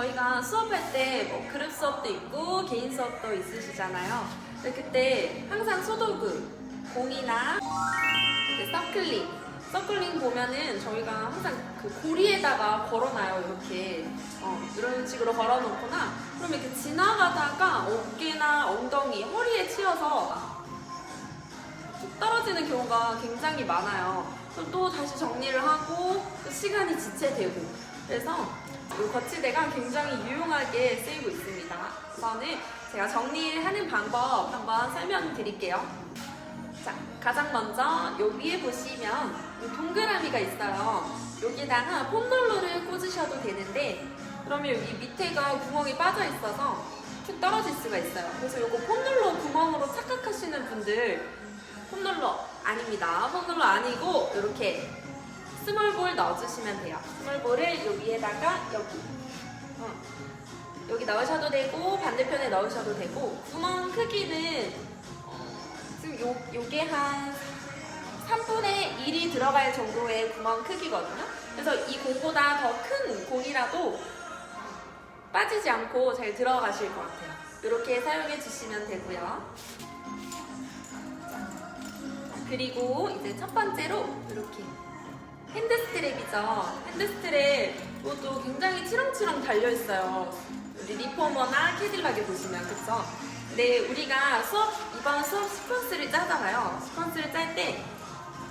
저희가 수업할 때 뭐 그룹 수업도 있고 개인 수업도 있으시잖아요. 그때 항상 소도구, 공이나 서클링, 서클링 보면은 저희가 항상 그 고리에다가 걸어놔요. 이렇게 어, 이런 식으로 걸어놓거나 그럼 이렇게 지나가다가 어깨나 엉덩이, 허리에 치여서 뚝 떨어지는 경우가 굉장히 많아요. 또 다시 정리를 하고 또 시간이 지체되고 그래서 이 거치대가 굉장히 유용하게 쓰이고 있습니다. 우선은 제가 정리하는 방법 한번 설명드릴게요. 자, 가장 먼저 요 위에 보시면 이 동그라미가 있어요. 여기다가 폼롤러를 꽂으셔도 되는데 그러면 여기 밑에가 구멍이 빠져 있어서 툭 떨어질 수가 있어요. 그래서 이거 폼롤러 구멍으로 착각하시는 분들 폼롤러 아닙니다. 폼롤러 아니고 이렇게 스몰볼 넣어주시면 돼요. 스몰볼을 요 위에다가 여기 어, 여기 넣으셔도 되고 반대편에 넣으셔도 되고 구멍 크기는 어, 지금 요, 요게 한 3분의 1이 들어갈 정도의 구멍 크기거든요. 그래서 이 공보다 더 큰 공이라도 빠지지 않고 잘 들어가실 것 같아요. 이렇게 사용해 주시면 되고요. 그리고 이제 첫 번째로 이렇게 핸드 스트랩이죠. 핸드 스트랩 이것도 굉장히 치렁치렁 달려 있어요. 우리 리포머나 캐딜락에 보시면 그쵸? 근데 우리가 수업 이번 수업 스폰스를 짜잖아요. 스폰스를 짤 때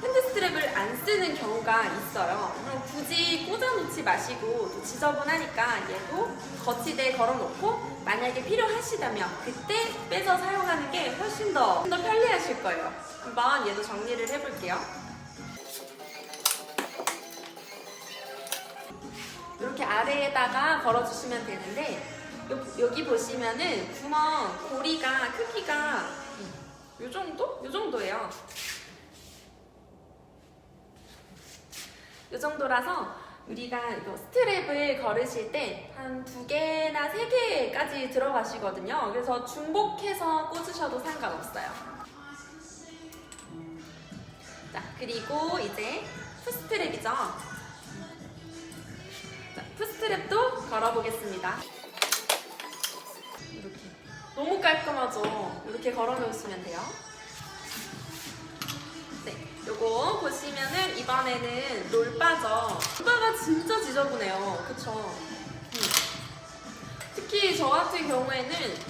핸드 스트랩을 안 쓰는 경우가 있어요. 그럼 굳이 꽂아놓지 마시고 또 지저분하니까 얘도 거치대에 걸어놓고 만약에 필요하시다면 그때 빼서 사용하는 게 훨씬 더, 더 편리하실 거예요. 한번 얘도 정리를 해볼게요. 아래에다가 걸어주시면 되는데 요- 여기 보시면은 구멍 고리가 크기가 요 정도? 요 정도예요. 요 정도라서 우리가 이거 스트랩을 걸으실 때 한 두 개나 세 개까지 들어가시거든요. 그래서 중복해서 꽂으셔도 상관없어요. 자, 그리고 이제 푸스트랩이죠. 자, 푸스트랩도 걸어보겠습니다. 이렇게. 너무 깔끔하죠? 이렇게 걸어 놓으시면 돼요. 네, 요거 보시면은 이번에는 롤바죠. 롤바가 진짜 지저분해요. 그쵸? 음. 특히 저 같은 경우에는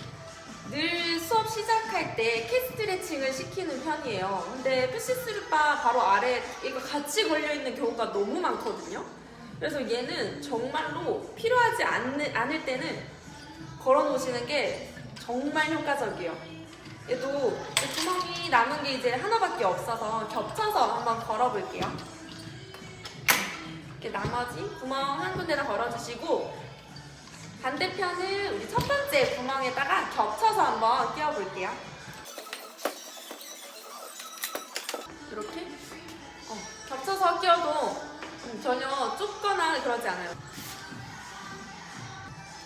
늘 수업 시작할 때 캐스트레칭을 시키는 편이에요. 근데 푸시스루바 바로 아래 이거 같이 걸려있는 경우가 너무 많거든요. 그래서 얘는 정말로 필요하지 않는, 않을 때는 걸어 놓으시는 게 정말 효과적이에요. 얘도 이 구멍이 남은 게 이제 하나밖에 없어서 겹쳐서 한번 걸어볼게요. 이렇게 나머지 구멍 한 군데다 걸어주시고 반대편은 우리 첫 번째 구멍에다가 겹쳐서 한번 끼워볼게요. 이렇게 어, 겹쳐서 끼워도 음, 전혀 좁거나 그러지 않아요.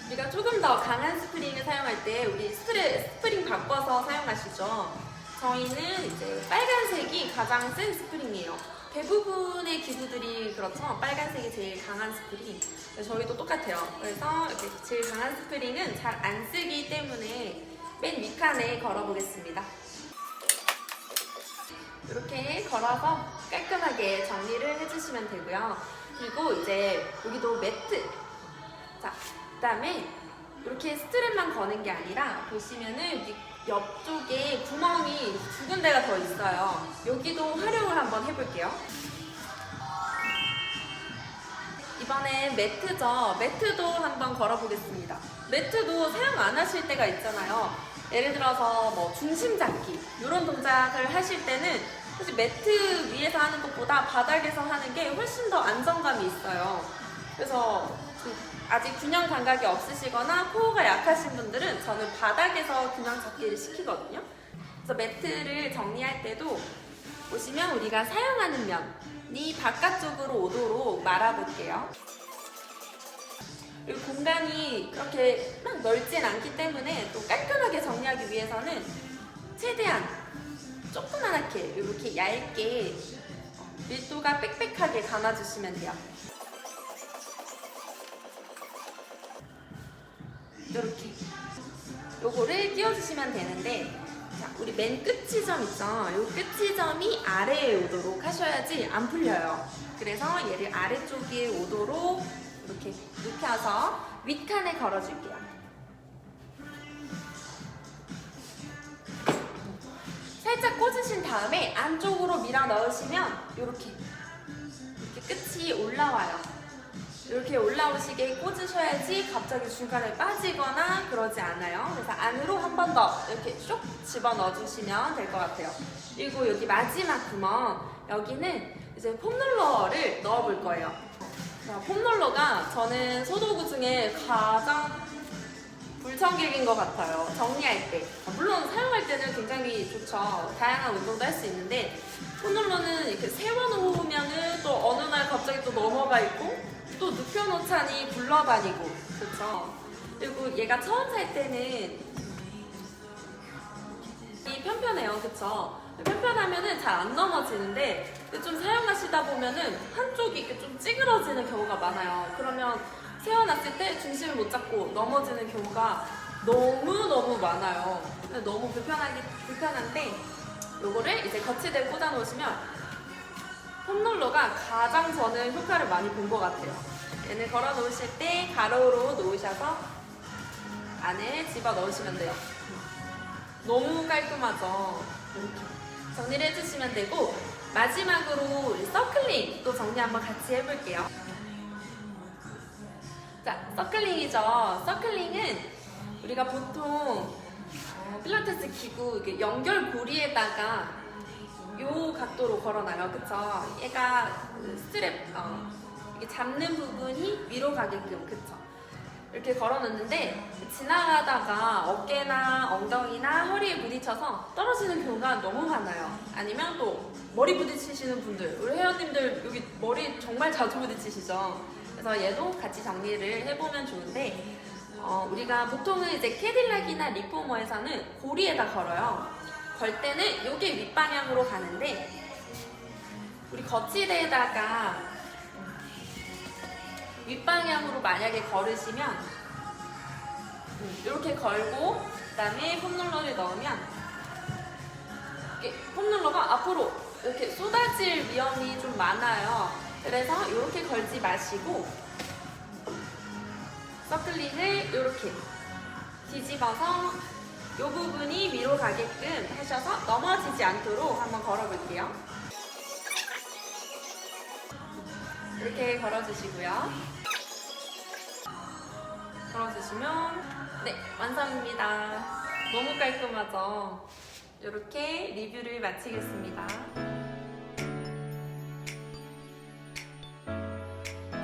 우리가 조금 더 강한 스프링을 사용할 때 우리 스프링, 스프링 바꿔서 사용하시죠. 저희는 이제 빨간색이 가장 센 스프링이에요. 대부분의 기구들이 그렇죠. 빨간색이 제일 강한 스프링. 저희도 똑같아요. 그래서 이렇게 제일 강한 스프링은 잘 안 쓰기 때문에 맨 윗칸에 걸어보겠습니다. 이렇게 걸어서 깔끔하게 정리를 해주시면 되고요. 그리고 이제 여기도 매트. 자, 그다음에 이렇게 스트랩만 거는 게 아니라 보시면은 이 옆쪽에 구멍이 두 군데가 더 있어요. 여기도 활용을 한번 해볼게요. 이번엔 매트죠. 매트도 한번 걸어보겠습니다. 매트도 사용 안 하실 때가 있잖아요. 예를 들어서 뭐 중심 잡기 이런 동작을 하실 때는 사실 매트 위에서 하는 것보다 바닥에서 하는 게 훨씬 더 안정감이 있어요. 그래서 좀 아직 균형 감각이 없으시거나 코어가 약하신 분들은 저는 바닥에서 균형 잡기를 시키거든요. 그래서 매트를 정리할 때도 보시면 우리가 사용하는 면이 바깥쪽으로 오도록 말아볼게요. 그리고 공간이 그렇게 막 넓진 않기 때문에 또 깔끔하게 정리하기 위해서는 최대한 조그만하게 이렇게 얇게 밀도가 빽빽하게 감아주시면 돼요. 이렇게 요거를 끼워주시면 되는데 자, 우리 맨 끝지점 있죠? 요 끝지점이 아래에 오도록 하셔야지 안 풀려요. 그래서 얘를 아래쪽에 오도록 이렇게 눕혀서 윗칸에 걸어줄게요. 살짝 꽂으신 다음에 안쪽으로 밀어 넣으시면 이렇게 이렇게 끝이 올라와요. 이렇게 올라오시게 꽂으셔야지 갑자기 중간에 빠지거나 그러지 않아요. 그래서 안으로 한 번 더 이렇게 쏙 집어 넣어주시면 될 것 같아요. 그리고 여기 마지막 구멍 여기는 이제 폼롤러를 넣어볼 거예요. 자, 폼롤러가 저는 소도구 중에 가장 불청객인 것 같아요. 정리할 때. 물론 사용할 때는 굉장히 좋죠. 다양한 운동도 할 수 있는데 폼롤러는 이렇게 세워놓으면은 또 어느 날 갑자기 또 넘어가 있고 또 눕혀놓자니 굴러다니고 그렇죠. 그리고 얘가 처음 살 때는 이 편편해요, 그쵸? 편편하면은 잘 안 넘어지는데 좀 사용하시다 보면은 한쪽이 이렇게 좀 찌그러지는 경우가 많아요. 그러면 세워놨을 때 중심을 못 잡고 넘어지는 경우가 너무너무 많아요. 너무 불편하기, 불편한데 요거를 이제 거치대에 꽂아 놓으시면 폼롤러가 가장 저는 효과를 많이 본 것 같아요. 얘를 걸어 놓으실 때 가로로 놓으셔서 안에 집어 넣으시면 돼요. 너무 깔끔하죠? 정리를 해주시면 되고 마지막으로 우리 서클링 또 정리 한번 같이 해볼게요. 자, 서클링이죠. 서클링은 우리가 보통 어, 필라테스 기구 연결 고리에다가 요 각도로 걸어놔요. 그쵸? 얘가 그 스트랩 어, 이게 잡는 부분이 위로 가게끔 그쵸? 이렇게 걸어놓는데 지나가다가 어깨나 엉덩이나 허리에 부딪혀서 떨어지는 경우가 너무 많아요. 아니면 또 머리 부딪히시는 분들, 우리 회원님들 여기 머리 정말 자주 부딪히시죠. 그래서 얘도 같이 정리를 해보면 좋은데 어, 우리가 보통은 이제 캐딜락이나 리포머에서는 고리에다 걸어요. 걸 때는 이게 윗방향으로 가는데 우리 거치대에다가 윗방향으로 만약에 걸으시면 이렇게 걸고 그 다음에 폼롤러를 넣으면 이렇게 폼롤러가 앞으로 이렇게 쏟아질 위험이 좀 많아요. 그래서 이렇게 걸지 마시고 서클링을 이렇게 뒤집어서 이 부분이 위로 가게끔 하셔서 넘어지지 않도록 한번 걸어볼게요. 이렇게 걸어주시고요. 걸어주시면 네 완성입니다. 너무 깔끔하죠? 이렇게 리뷰를 마치겠습니다.